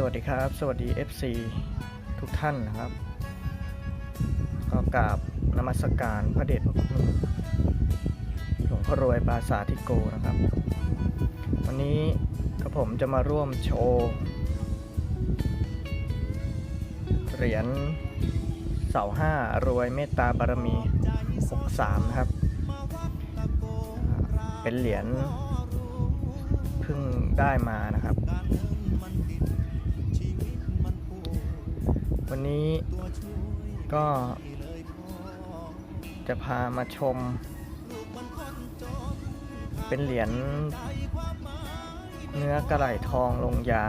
สวัสดีครับ สวัสดี FC ทุกท่านนะครับ ก็กราบนมัสการพระเดชพระคุณหลวงพ่อรวยปราสาททิโกนะครับ วันนี้ก็ผมจะมาร่วมโชว์เหรียญเสาห้ารวยเมตตาบารมี 63 นะครับ เป็นเหรียญเพิ่งได้มานะครับ วันนี้ก็จะพามาชม เป็นเหรียญเนื้อกระไหลทองลงยา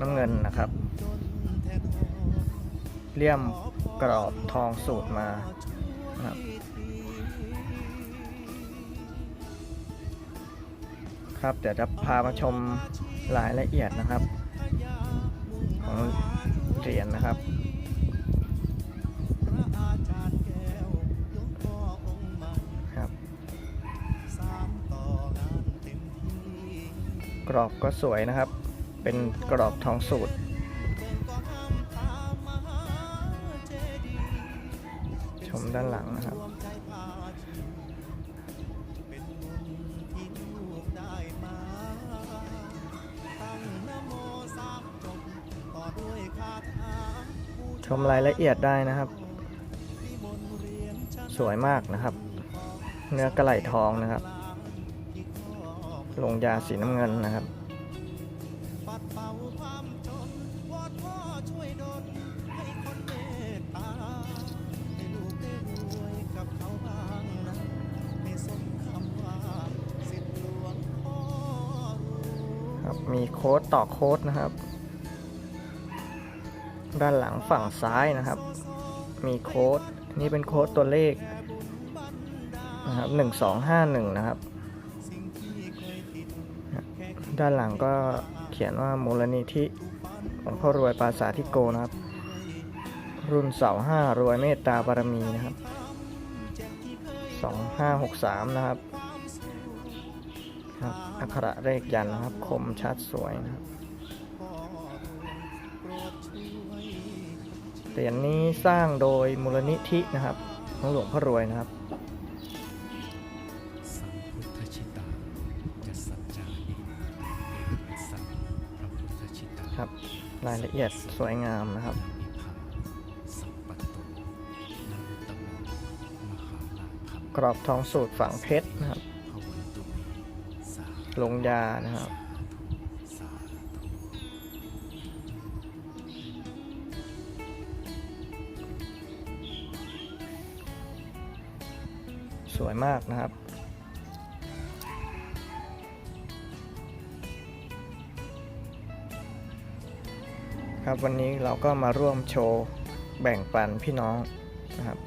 น้ำเงินนะครับ เลี่ยมกรอบทองสูตรมาครับครับเดี๋ยวจะพามาชมรายละเอียดนะครับ ของเหรียญนะครับ กรอบก็สวยนะครับ เป็นกรอบทองสูตร ชมด้านหลังนะครับชมรายละเอียดได้นะครับ สวยมากนะครับ เนื้อกระไหล่ทองนะครับ ลงยาสีน้ำเงินนะครับครับมีโค้ดต่อโค้ดนะครับ ด้านหลังฝั่งซ้ายนะครับ มีโค้ดนี่เป็นโค้ดตัวเลขนะครับหนึ่งสองห้าหนึ่งนะครับ ด้านหลังก็เขียนว่ามูลนิธิหลวงพ่อรวยปราสาททิโกนะครับ รุ่นเสาห้ารวยเมตตาบารมีนะครับสองห้าหกสามนะครับครับอักขระเลขยันนะครับ คมชัดสวยนะครับเหรียญนี้สร้างโดยมูลนิธินะครับของหลวงพ่อรวยนะครับ ครับ รายละเอียดสวยงามนะครับนิพพานสัมปัตโตนันตโมมหาลาภังกรอบทองสูตรฝังเพชรนะครับ ลงยานะครับ สวยมากนะครับ ครับวันนี้เราก็มาร่วมโชว์แบ่งปันพี่น้องนะครับ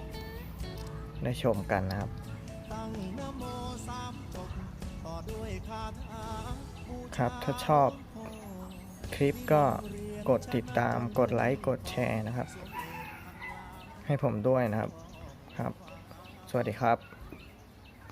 ได้ชมกันนะครับครับถ้าชอบคลิปก็กดติดตามกดไลค์กดแชร์นะครับ ให้ผมด้วยนะครับครับ สวัสดีครับ